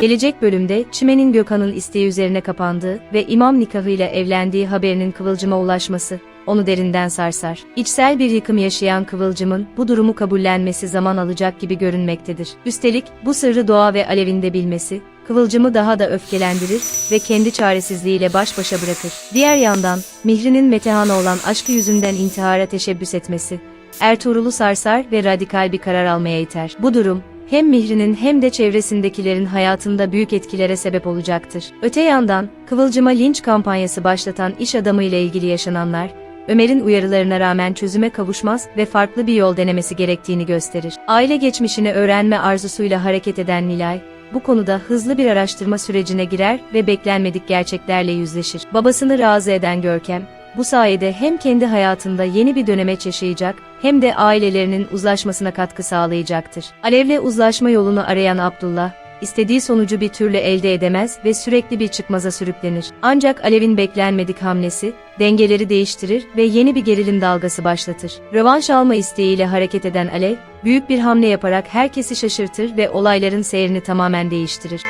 Gelecek bölümde Çimen'in Gökhan'ın isteği üzerine kapandığı ve imam nikahıyla evlendiği haberinin Kıvılcım'a ulaşması, onu derinden sarsar. İçsel bir yıkım yaşayan Kıvılcım'ın bu durumu kabullenmesi zaman alacak gibi görünmektedir. Üstelik bu sırrı Doğa ve Alev'in de bilmesi, Kıvılcım'ı daha da öfkelendirir ve kendi çaresizliğiyle baş başa bırakır. Diğer yandan, Mihri'nin Metehan'a olan aşkı yüzünden intihara teşebbüs etmesi, Ertuğrul'u sarsar ve radikal bir karar almaya iter. Bu durum, hem Mihri'nin hem de çevresindekilerin hayatında büyük etkilere sebep olacaktır. Öte yandan, Kıvılcım'a linç kampanyası başlatan iş adamı ile ilgili yaşananlar, Ömer'in uyarılarına rağmen çözüme kavuşmaz ve farklı bir yol denemesi gerektiğini gösterir. Aile geçmişini öğrenme arzusuyla hareket eden Nilay, bu konuda hızlı bir araştırma sürecine girer ve beklenmedik gerçeklerle yüzleşir. Babasını razı eden Görkem, bu sayede hem kendi hayatında yeni bir dönemeç yaşayacak, hem de ailelerinin uzlaşmasına katkı sağlayacaktır. Alev'le uzlaşma yolunu arayan Abdullah, istediği sonucu bir türlü elde edemez ve sürekli bir çıkmaza sürüklenir. Ancak Alev'in beklenmedik hamlesi, dengeleri değiştirir ve yeni bir gerilim dalgası başlatır. Rövanş alma isteğiyle hareket eden Alev, büyük bir hamle yaparak herkesi şaşırtır ve olayların seyrini tamamen değiştirir.